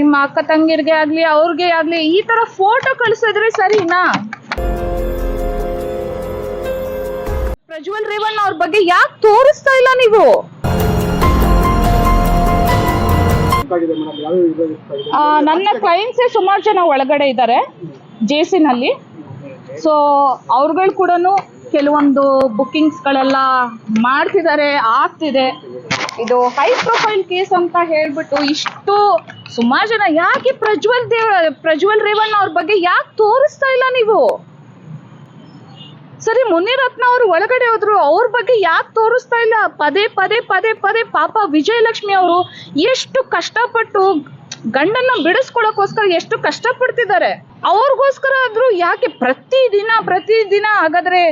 ನಿಮ್ಮ ಅಕ್ಕ ತಂಗಿರ್ಗೆ ಆಗ್ಲಿ, ಅವ್ರಿಗೆ ಆಗ್ಲಿ, ಈ ತರ ಫೋಟೋ ಕಳ್ಸಿದ್ರೆ ಸರಿನಾ? ಪ್ರಜ್ವಲ್ ರೇವಣ್ಣ ಅವ್ರ ಬಗ್ಗೆ ಯಾಕೆ ತೋರಿಸ್ತಾ ಇಲ್ಲ ನೀವು? ನನ್ನ ಕ್ಲೈಂಟ್ಸೇ ಸುಮಾರು ಜನ ಒಳಗಡೆ ಇದ್ದಾರೆ ಜೆ ಜೇಸಿನಲ್ಲಿ. ಸೊ ಅವ್ರುಗಳು ಕೂಡ ಕೆಲವೊಂದು ಬುಕ್ಕಿಂಗ್ಸ್ಗಳೆಲ್ಲ ಮಾಡ್ತಿದ್ದಾರೆ ಆಗ್ತಿದೆ. ಇದು ಹೈ ಪ್ರೊಫೈಲ್ ಕೇಸ್ ಅಂತ ಹೇಳ್ಬಿಟ್ಟು ಇಷ್ಟು ಸುಮಾರು ಜನ ಯಾಕೆ ಪ್ರಜ್ವಲ್ ದೇವ, ಪ್ರಜ್ವಲ್ ರೇವಣ್ಣ ಅವ್ರ ಬಗ್ಗೆ ಯಾಕೆ ತೋರಿಸ್ತಾ ಇಲ್ಲ ನೀವು? ಸರಿ, ಮುನಿರತ್ನ ಅವರು ಒಳಗಡೆ ಹೋದ್ರು, ಅವ್ರ ಬಗ್ಗೆ ಯಾಕೆ ತೋರಿಸ್ತಾ ಇಲ್ಲ? ಪದೇ ಪದೇ ಪದೇ ಪದೇ ಪಾಪ ವಿಜಯಲಕ್ಷ್ಮಿ ಅವರು ಎಷ್ಟು ಕಷ್ಟಪಟ್ಟು ಗಂಡನ್ನ ಬಿಡಿಸ್ಕೊಳಕೋಸ್ಕರ ಎಷ್ಟು ಕಷ್ಟಪಡ್ತಿದ್ದಾರೆ? ಅವ್ರಿಗೋಸ್ಕರ ಆದ್ರೂ ಯಾಕೆ ಪ್ರತಿದಿನ ಪ್ರತಿದಿನ ಹಾಗಾದ್ರೆ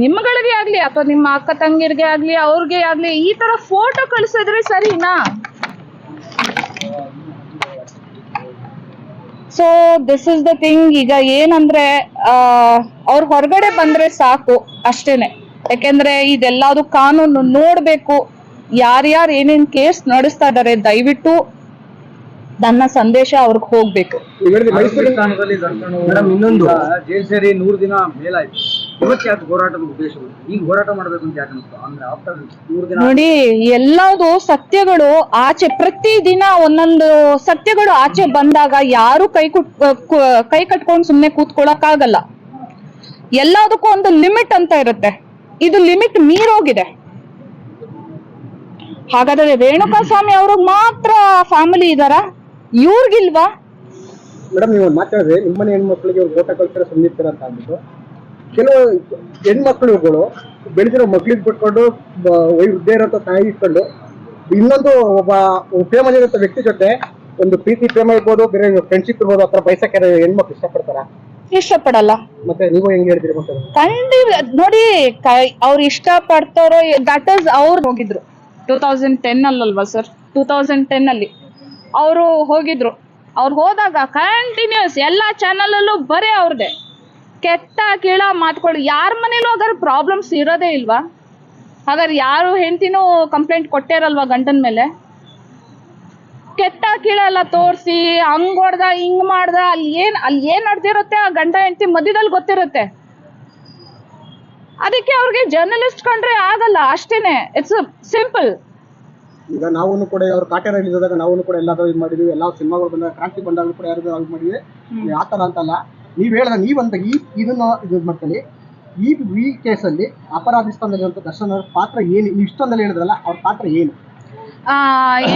ನಿಮ್ಗಳಿಗೆ ಆಗ್ಲಿ ಅಥವಾ ನಿಮ್ಮ ಅಕ್ಕ ತಂಗಿರ್ಗೆ ಆಗ್ಲಿ ಅವ್ರಿಗೆ ಆಗ್ಲಿ ಈ ತರ ಫೋಟೋ ಕಳ್ಸಿದ್ರೆ ಸರಿನಾ? So this is the thing ಈಗ ಏನಂದ್ರೆ ಅವ್ರ ಹೊರಗಡೆ ಬಂದ್ರೆ ಸಾಕು ಅಷ್ಟೇನೆ. ಯಾಕೆಂದ್ರೆ ಇದೆಲ್ಲದು ಕಾನೂನು ನೋಡ್ಬೇಕು. ಯಾರ್ಯಾರು ಏನೇನ್ ಕೇಸ್ ನಡೆಸ್ತಾ ಇದಾರೆ ದಯವಿಟ್ಟು ನನ್ನ ಸಂದೇಶ ಅವ್ರಿಗೆ ಹೋಗ್ಬೇಕು. ಇನ್ನೊಂದು. ಜೈಲ್ ಸೇರಿ ನೂರು ದಿನ ಮೇಲಾಯ್ತು. ಇವತ್ತು ಯಾಕೆ ಹೋರಾಟದ ಉದ್ದೇಶ ಈಗ ಹೋರಾಟ ಮಾಡಬೇಕು ಅಂತ ಯಾಕೆ ಅನಿಸ್ತು ಅಂದ್ರೆ ಆಫ್ಟರ್ ಮೂರು ದಿನ ನೋಡಿ ಎಲ್ಲದು ಸತ್ಯಗಳು ಆಚೆ ಪ್ರತಿದಿನ ಒಂದೊಂದು ಸತ್ಯಗಳು ಆಚೆ ಬಂದಾಗ ಯಾರು ಕೈ ಕುಟ್ ಕೈ ಕಟ್ಕೊಂಡು ಸುಮ್ಮನೆ ಕೂತ್ಕೊಳಕ್ ಆಗಲ್ಲ ಎಲ್ಲದಕ್ಕೂ ಒಂದು ಲಿಮಿಟ್ ಅಂತ ಇರುತ್ತೆ. ಇದು ಲಿಮಿಟ್ ಮೀರೋಗಿದೆ. ಹಾಗಾದ್ರೆ ರೇಣುಕಾ ಸ್ವಾಮಿ ಅವ್ರಿಗೆ ಮಾತ್ರ ಫ್ಯಾಮಿಲಿ ಇದಾರ? ಇವ್ರಿಗಿಲ್ವಾ? ಮೇಡಮ್ ನೀವು ಮಾತಾಡಿದ್ರೆ ನಿಮ್ಮನೆ ಹೆಣ್ಮಕ್ಳಿಗೆ ಓಟ ಕಳ್ತಾರೆ ಸುಮ್ಮನೆ ಅಂತ ಅಂದ್ಬಿಟ್ಟು. ಕೆಲವು ಹೆಣ್ಮಕ್ಳುಗಳು ಬೆಳೆದಿರೋ ಮಕ್ಳಿಗೆ ಬಿಟ್ಕೊಂಡು ಇರೋಂಥ ತಾಯಿ ಇಟ್ಕೊಂಡು ಇನ್ನೊಂದು ಒಬ್ಬ ಒಬ್ಬ ಪ್ರೇಮ ಇರೋ ವ್ಯಕ್ತಿ ಜೊತೆ ಒಂದು ಪ್ರೀತಿ ಪ್ರೇಮ ಇರ್ಬೋದು ಬೇರೆ ಫ್ರೆಂಡ್ಶಿಪ್ ಇರ್ಬೋದು ಆ ಥರ ಬಯಸಕ್ಕೆ ಹೆಣ್ಮಕ್ಳು ಇಷ್ಟಪಡ್ತಾರ? ಇಷ್ಟಪಡಲ್ಲ. ಮತ್ತೆ ನೀವು ಹೆಂಗ್ ಹೇಳ್ತೀರಿ ಮತ್ತೆ? ಖಂಡಿ ನೋಡಿ ಅವ್ರು ಇಷ್ಟ ಪಡ್ತಾರೋ ದಟ್ ಇಸ್ ಅವ್ರು ಹೋಗಿದ್ರು. ಟೂ ತೌಸಂಡ್ ಟೆನ್ ಅಲ್ಲಲ್ವಾ ಸರ್ ಟೂ ತೌಸಂಡ್ ಟೆನ್ ಅಲ್ಲಿ. ಅವರು ಹೋಗಿದ್ರು. ಅವ್ರು ಹೋದಾಗ ಕಂಟಿನ್ಯೂಸ್ ಎಲ್ಲ ಚಾನಲಲ್ಲೂ ಬರೀ ಅವ್ರದ್ದೇ ಕೆಟ್ಟ ಕೀಳ ಮಾತುಗಳು, ಯಾರ ಮನೇಲೂ ಹಾಗಾದ್ರೆ ಪ್ರಾಬ್ಲಮ್ಸ್ ಇರೋದೇ ಇಲ್ವಾ? ಹಾಗಾದ್ರೆ ಯಾರು ಹೆಂಡ್ತಿನೂ ಕಂಪ್ಲೇಂಟ್ ಕೊಟ್ಟೇ ಇರಲ್ವಾ ಗಂಡನ ಮೇಲೆ? ಕೆಟ್ಟ ಕೀಳ ಎಲ್ಲ ತೋರಿಸಿ, ಹಂಗ್ ಹೊಡ್ದ, ಹಿಂಗ್ ಮಾಡ್ದ, ಅಲ್ಲಿ ಏನ್ ಅಲ್ಲಿ ಏನ್ ನಡೆದಿರುತ್ತೆ ಆ ಗಂಡ ಹೆಂಡತಿ ಮಧ್ಯದಲ್ಲಿ ಗೊತ್ತಿರುತ್ತೆ. ಅದಕ್ಕೆ ಅವ್ರಿಗೆ ಜರ್ನಲಿಸ್ಟ್ ಕಂಡ್ರೆ ಆಗಲ್ಲ, ಅಷ್ಟೇನೆ. ಇಟ್ಸ್ ಸಿಂಪಲ್ ಈಗ ನಾವು ಕೂಡ ಅವ್ರ ಕಾಟೇರ ಇದ್ದಾಗ ನಾವು ಕೂಡ ಎಲ್ಲಾದ್ರೂ ಇದು ಮಾಡಿದ್ವಿ, ಎಲ್ಲ ಸಿನಿಮಾಗಳು ಬಂದಾಗ, ಕ್ರಾಂತಿ ಬಂದಾಗ ಕೂಡ ಯಾರು ಇದು ಮಾಡಿದ್ವಿ. ಆ ಥರ ಅಂತಲ್ಲ ನೀವು ಹೇಳಿದ ನೀವಂತ ಈ ಇದನ್ನ ಇದು ಮಾಡ್ಕೊಳ್ಳಿ ಈ ಈ ಕೇಸಲ್ಲಿ ಅಪರಾಧಿ ಸ್ಥಾನದಲ್ಲಿರುವಂಥ ದರ್ಶನ್ ಅವ್ರ ಪಾತ್ರ ಏನು? ನೀವು ಇಷ್ಟೊಂದಲ್ಲಿ ಹೇಳಿದ್ರಲ್ಲ, ಅವ್ರ ಪಾತ್ರ ಏನು?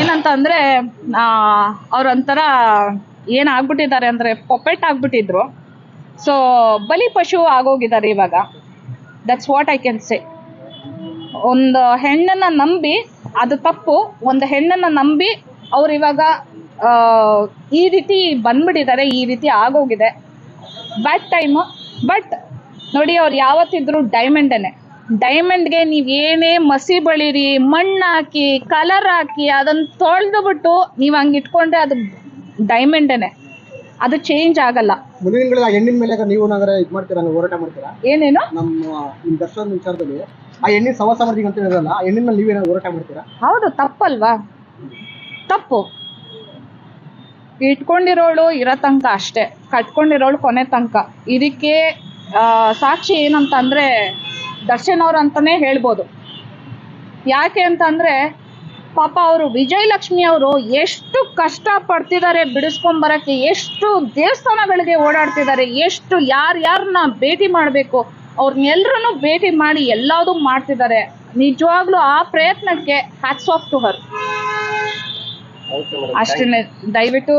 ಏನಂತ ಅಂದ್ರೆ ಅವ್ರೊಂಥರ ಏನ್ ಆಗ್ಬಿಟ್ಟಿದ್ದಾರೆ ಅಂದ್ರೆ ಪೊಪೆಟ್ ಆಗ್ಬಿಟ್ಟಿದ್ರು. ಸೊ ಬಲಿ ಪಶು ಆಗೋಗಿದ್ದಾರೆ ಇವಾಗ. That's what I can say ಒಂದು ಹೆಣ್ಣನ್ನ ನಂಬಿ, ಅದು ತಪ್ಪು. ಒಂದು ಹೆಣ್ಣನ್ನ ನಂಬಿ ಅವ್ರು ಇವಾಗ ಈ ರೀತಿ ಬಂದ್ಬಿಟ್ಟಿದ್ದಾರೆ, ಈ ರೀತಿ ಆಗೋಗಿದೆ. ಬ್ಯಾಡ್ ಟೈಮು ಬಟ್ ನೋಡಿ ಅವ್ರು ಯಾವತ್ತಿದ್ರು ಡೈಮಂಡನೆ ಡೈಮಂಡ್ಗೆ ನೀವು ಏನೇ ಮಸಿ ಬಳಿರಿ ಮಣ್ಣು ಹಾಕಿ ಕಲರ್ ಹಾಕಿ ಅದನ್ನು ತೊಳೆದು ಬಿಟ್ಟು ನೀವು ಹಂಗೆ ಇಟ್ಕೊಂಡ್ರೆ ಅದು ಡೈಮಂಡನೆ ಅದು ಚೇಂಜ್ ಆಗಲ್ಲ. ಮುಂದಿನ ಹೆಣ್ಣಿನ ಮೇಲೆ ನೀವು ಏನಾದ್ರೆ ಇದು ಮಾಡ್ತೀರಾ ನೀವು ಹೋರಾಟ ಮಾಡ್ತೀರಾ? ಏನೇನು? ನಮ್ಮ ನಿಮ್ಮ ದರ್ಶನ್ ವಿಚಾರದಲ್ಲಿ ಆ ಹೆಣ್ಣಿನ ಸವಾಸ ಮಾಡ್ತೀವಿ ಅಂತ ಹೇಳಿದ್ರಲ್ಲ ಆ ಹೆಣ್ಣಿನ ಮೇಲೆ ನೀವೇನಾದ್ರು ಹೋರಾಟ ಮಾಡ್ತೀರಾ? ಹೌದು ತಪ್ಪಲ್ವಾ? ತಪ್ಪು. ಇಟ್ಕೊಂಡಿರೋಳು ಇರೋ ತನಕ ಅಷ್ಟೇ, ಕಟ್ಕೊಂಡಿರೋಳು ಕೊನೆ ತನಕ. ಇದಕ್ಕೆ ಸಾಕ್ಷಿ ಏನಂತಂದ್ರೆ ದರ್ಶನ್ ಅವ್ರು ಅಂತಾನೆ ಹೇಳ್ಬೋದು. ಯಾಕೆ ಅಂತಂದ್ರೆ ಪಾಪ ಅವರು ವಿಜಯಲಕ್ಷ್ಮಿ ಅವರು ಎಷ್ಟು ಕಷ್ಟ ಪಡ್ತಿದ್ದಾರೆ ಬಿಡಿಸ್ಕೊಂಬರಕ್ಕೆ ಎಷ್ಟು ದೇವಸ್ಥಾನಗಳಿಗೆ ಓಡಾಡ್ತಿದ್ದಾರೆ ಎಷ್ಟು ಯಾರ್ಯಾರನ್ನ ಭೇಟಿ ಮಾಡಬೇಕು ಅವ್ರನ್ನೆಲ್ಲರನ್ನು ಭೇಟಿ ಮಾಡಿ ಎಲ್ಲದೂ ಮಾಡ್ತಿದ್ದಾರೆ ನಿಜವಾಗ್ಲೂ ಆ ಪ್ರಯತ್ನಕ್ಕೆ ಹ್ಯಾಟ್ಸ್ ಆಫ್ ಟು ಹರ್ ಅಷ್ಟೇ ದಯವಿಟ್ಟು